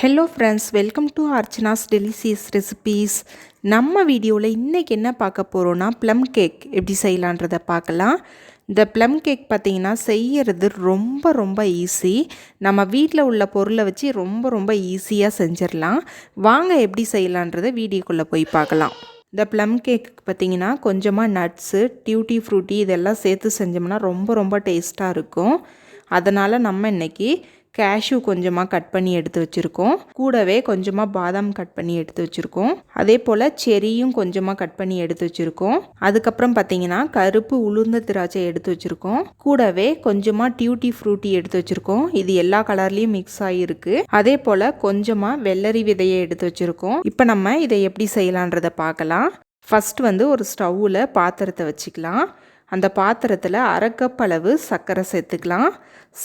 Hello friends welcome to Archana's delicious recipes நம்ம வீடியோவில் இன்றைக்கி என்ன பார்க்க போகிறோன்னா ப்ளம் கேக் எப்படி செய்யலான்றதை பார்க்கலாம். இந்த ப்ளம் கேக் பார்த்திங்கன்னா செய்கிறது ரொம்ப ரொம்ப ஈஸி நம்ம வீட்டில் உள்ள பொருளை வச்சு ரொம்ப ரொம்ப ஈஸியாக செஞ்சிடலாம். வாங்க எப்படி செய்யலான்றதை வீடியோக்குள்ளே போய் பார்க்கலாம். இந்த ப்ளம் கேக்கு பார்த்திங்கன்னா கொஞ்சமாக நட்ஸு டியூட்டி ஃப்ரூட்டி இதெல்லாம் சேர்த்து செஞ்சோம்னா ரொம்ப ரொம்ப டேஸ்ட்டாக இருக்கும். அதனால் நம்ம இன்றைக்கி கேஷ்யூ கொஞ்சமாக கட் பண்ணி எடுத்து வச்சுருக்கோம். கூடவே கொஞ்சமாக பாதாம் கட் பண்ணி எடுத்து வச்சுருக்கோம். அதே போல் செரியும் கொஞ்சமாக கட் பண்ணி எடுத்து வச்சுருக்கோம். அதுக்கப்புறம் பார்த்தீங்கன்னா கருப்பு உளுந்த திராட்சை எடுத்து வச்சுருக்கோம். கூடவே கொஞ்சமாக டியூட்டி ஃப்ரூட்டி எடுத்து வச்சுருக்கோம். இது எல்லா கலர்லேயும் மிக்ஸ் ஆகிருக்கு அதே போல் கொஞ்சமாக வெள்ளரி விதையை எடுத்து வச்சுருக்கோம். இப்போ நம்ம இதை எப்படி செய்யலான்றதை பார்க்கலாம். ஃபஸ்ட் வந்து ஒரு ஸ்டவ்வில் பாத்திரத்தை வச்சுக்கலாம். அந்த பாத்திரத்தில் அரை அளவு சர்க்கரை சேர்த்துக்கலாம்.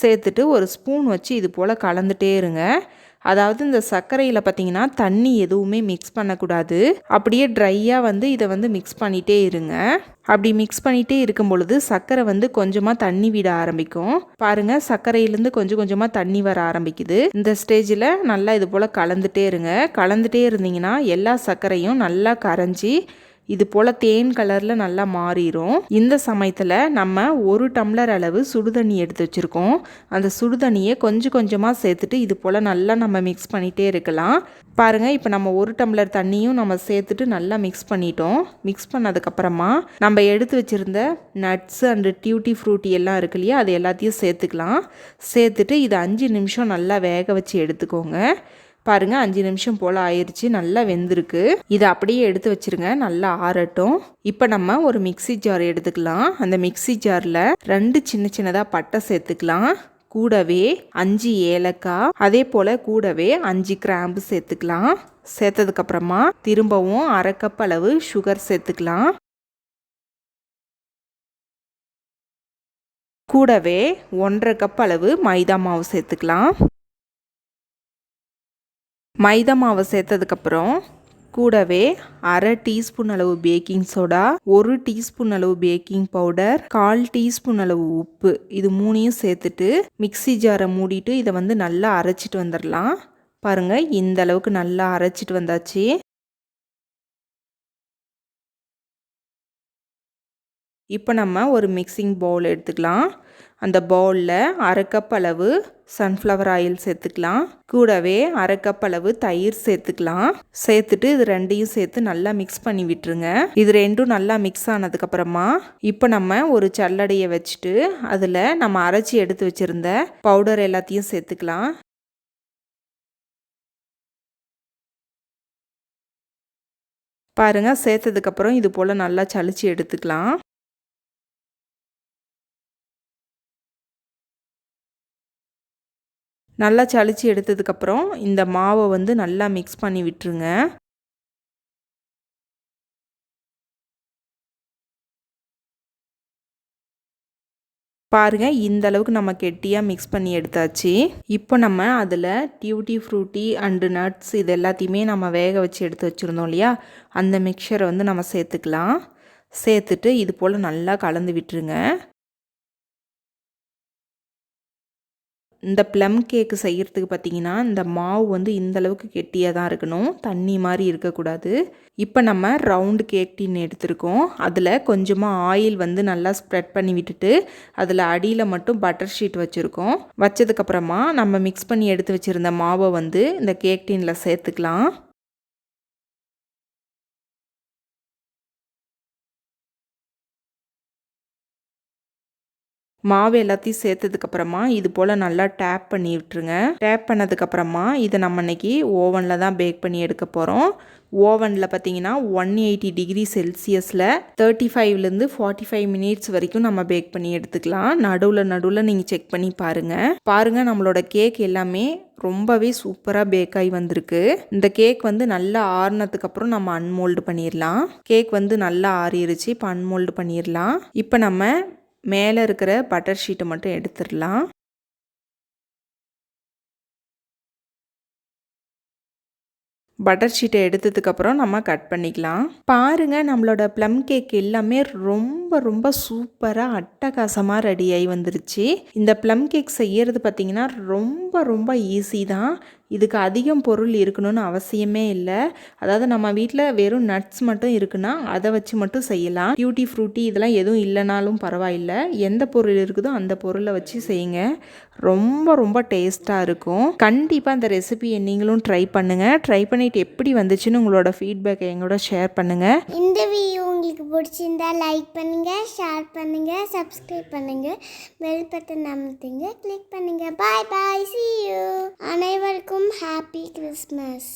சேர்த்துட்டு ஒரு ஸ்பூன் வச்சு இது போல் கலந்துட்டே இருங்க. அதாவது இந்த சர்க்கரையில் பார்த்தீங்கன்னா தண்ணி எதுவுமே மிக்ஸ் பண்ணக்கூடாது. அப்படியே ட்ரையாக வந்து இதை வந்து மிக்ஸ் பண்ணிகிட்டே இருங்க. அப்படி மிக்ஸ் பண்ணிகிட்டே இருக்கும் பொழுது சர்க்கரை வந்து கொஞ்சமாக தண்ணி விட ஆரம்பிக்கும். பாருங்கள் சர்க்கரையிலேருந்து கொஞ்சம் கொஞ்சமாக தண்ணி வர ஆரம்பிக்குது. இந்த ஸ்டேஜில் நல்லா இது போல் கலந்துட்டே இருங்க. கலந்துட்டே இருந்தீங்கன்னா எல்லா சர்க்கரையும் நல்லா கரைஞ்சி இது போல் தேன் கலரில் நல்லா மாறிடும் இந்த சமயத்தில் நம்ம ஒரு டம்ளர் அளவு சுடுதண்ணி எடுத்து வச்சுருக்கோம். அந்த சுடுதண்ணியை கொஞ்சம் கொஞ்சமாக சேர்த்துட்டு இது போல் நல்லா நம்ம மிக்ஸ் பண்ணிகிட்டே இருக்கலாம். பாருங்கள் இப்போ நம்ம ஒரு டம்ளர் தண்ணியும் நம்ம சேர்த்துட்டு நல்லா மிக்ஸ் பண்ணிட்டோம். மிக்ஸ் பண்ணதுக்கப்புறமா நம்ம எடுத்து வச்சுருந்த நட்ஸு அண்டு டியூட்டி ஃப்ரூட்டி எல்லாம் இருக்கு இல்லையா அது எல்லாத்தையும் சேர்த்துக்கலாம். சேர்த்துட்டு இது அஞ்சு நிமிஷம் நல்லா வேக வச்சு எடுத்துக்கோங்க. பாருங்கள் அஞ்சு நிமிஷம் போல் ஆயிடுச்சு நல்லா வெந்திருக்கு. இதை அப்படியே எடுத்து வச்சுருங்க. நல்லா ஆறட்டும். இப்போ நம்ம ஒரு மிக்சி ஜார் எடுத்துக்கலாம். அந்த மிக்சி ஜாரில் ரெண்டு சின்ன சின்னதாக பட்டை சேர்த்துக்கலாம். கூடவே அஞ்சு ஏலக்காய். அதே போல் கூடவே அஞ்சு கிராம்பு சேர்த்துக்கலாம். சேர்த்ததுக்கப்புறமா திரும்பவும் அரை கப் அளவு சுகர் சேர்த்துக்கலாம். கூடவே ஒன்றரை கப் அளவு மைதா மாவு சேர்த்துக்கலாம். மைதா மாவை சேர்த்ததுக்கப்புறம் கூடவே அரை டீஸ்பூன் அளவு பேக்கிங் சோடா ஒரு டீஸ்பூன் அளவு பேக்கிங் பவுடர் கால் டீஸ்பூன் அளவு உப்பு. இது மூணையும் சேர்த்துட்டு மிக்சி ஜாரை மூடிட்டு இதை வந்து நல்லா அரைச்சிட்டு வந்துடலாம். பாருங்கள் இந்த அளவுக்கு நல்லா அரைச்சிட்டு வந்தாச்சு. இப்போ நம்ம ஒரு மிக்சிங் பவுல் எடுத்துக்கலாம். அந்த பவுலில் அரை கப் அளவு சன்ஃப்ளவர் ஆயில் சேர்த்துக்கலாம். கூடவே அரை கப் அளவு தயிர் சேர்த்துக்கலாம். சேர்த்துட்டு இது ரெண்டையும் சேர்த்து நல்லா மிக்ஸ் பண்ணி விட்டுருங்க. இது ரெண்டும் நல்லா மிக்ஸ் ஆனதுக்கப்புறமா இப்போ நம்ம ஒரு சல்லடையை வச்சுட்டு அதில் நம்ம அரைச்சி எடுத்து வச்சுருந்த பவுடர் எல்லாத்தையும் சேர்த்துக்கலாம். பாருங்கள் சேர்த்ததுக்கப்புறம் இது போல் நல்லா சளிச்சு எடுத்துக்கலாம். நல்லா சளிச்சு எடுத்ததுக்கப்புறம் இந்த மாவை வந்து நல்லா மிக்ஸ் பண்ணி விட்டுருங்க. பாருங்கள் இந்த அளவுக்கு நம்ம கெட்டியாக மிக்ஸ் பண்ணி எடுத்தாச்சு. இப்போ நம்ம அதில் டியூட்டி ஃப்ரூட்டி அண்டு நட்ஸ் இது எல்லாத்தையுமே நம்ம வேக வச்சு எடுத்து வச்சுருந்தோம் இல்லையா? அந்த மிக்சரை வந்து நம்ம சேர்த்துக்கலாம். சேர்த்துட்டு இது போல் நல்லா கலந்து விட்டுருங்க. இந்த ப்ளம் கேக்கு செய்கிறதுக்கு பார்த்தீங்கன்னா இந்த மாவு வந்து இந்த அளவுக்கு கெட்டியாக தான் இருக்கணும். தண்ணி மாதிரி இருக்கக்கூடாது. இப்போ நம்ம ரவுண்டு கேக் டின் எடுத்திருக்கோம். அதில் கொஞ்சமாக ஆயில் வந்து நல்லா ஸ்ப்ரெட் பண்ணி விட்டுட்டு அதில் அடியில் மட்டும் பட்டர் ஷீட் வச்சுருக்கோம். வச்சதுக்கப்புறமா நம்ம மிக்ஸ் பண்ணி எடுத்து வச்சுருந்த மாவை வந்து இந்த கேக் டின்னில் சேர்த்துக்கலாம். மாவு எல்லாத்தையும் சேர்த்ததுக்கப்புறமா இது போல் நல்லா டேப் பண்ணி விட்டுருங்க. டேப் பண்ணதுக்கப்புறமா இதை நம்ம இன்றைக்கி ஓவனில் தான் பேக் பண்ணி எடுக்க போகிறோம் ஓவனில் பார்த்தீங்கன்னா ஒன் எயிட்டி டிகிரி செல்சியஸில் தேர்ட்டி ஃபைவ்லேருந்து ஃபார்ட்டி ஃபைவ் மினிட்ஸ் வரைக்கும் நம்ம பேக் பண்ணி எடுத்துக்கலாம். நடுவில் நடுவில் நீங்கள் செக் பண்ணி பாருங்கள் பாருங்கள் நம்மளோட கேக் எல்லாமே ரொம்பவே சூப்பராக பேக் ஆகி வந்திருக்கு. இந்த கேக் வந்து நல்லா ஆறுனதுக்கப்புறம் நம்ம அன்மோல்டு பண்ணிடலாம் கேக் வந்து நல்லா ஆறிடுச்சு இப்போ அன்மோல்டு பண்ணிடலாம் இப்போ நம்ம மேலே இருக்கிற பட்டர் ஷீட்டை மட்டும் எடுத்துடலாம். பட்டர் ஷீட்டை எடுத்ததுக்கப்புறம் நம்ம கட் பண்ணிக்கலாம். பாருங்கள் நம்மளோட ப்ளம் கேக் எல்லாமே ரொம்ப ரொம்ப சூப்பராக அட்டகாசமாக ரெடி ஆகி வந்துருச்சு. இந்த ப்ளம் கேக் செய்யறது பார்த்திங்கன்னா ரொம்ப ரொம்ப ஈஸி தான். இதுக்கு அதிகம் பொருள் இருக்கணும்னு அவசியமே இல்லை. அதாவது நம்ம வீட்டில் வெறும் நட்ஸ் மட்டும் இருக்குன்னா அதை வச்சு மட்டும் செய்யலாம். டியூட்டி ஃப்ரூட்டி இதெல்லாம் எதுவும் இல்லைனாலும் பரவாயில்ல. எந்த பொருள் இருக்குதோ அந்த பொருளை வச்சு செய்யுங்க. ரொம்ப ரொம்ப டேஸ்ட்டாக இருக்கும். கண்டிப்பாக அந்த ரெசிபியை நீங்களும் ட்ரை பண்ணுங்கள் ட்ரை பண்ணிவிட்டு எப்படி வந்துச்சுன்னு உங்களோட ஃபீட்பேக்கை எங்களோட ஷேர் பண்ணுங்கள் இந்த வீடியோ உங்களுக்கு பிடிச்சிருந்தா லைக் பண்ணுங்கள் ஷேர் பண்ணுங்கள் சப்ஸ்கிரைப் பண்ணுங்கள் பெல் பட்டன் அமுத்துங்க கிளிக் பண்ணுங்கள் பாய் பாய் சி யூ அனைவருக்கும் ஹாப்பி கிறிஸ்மஸ்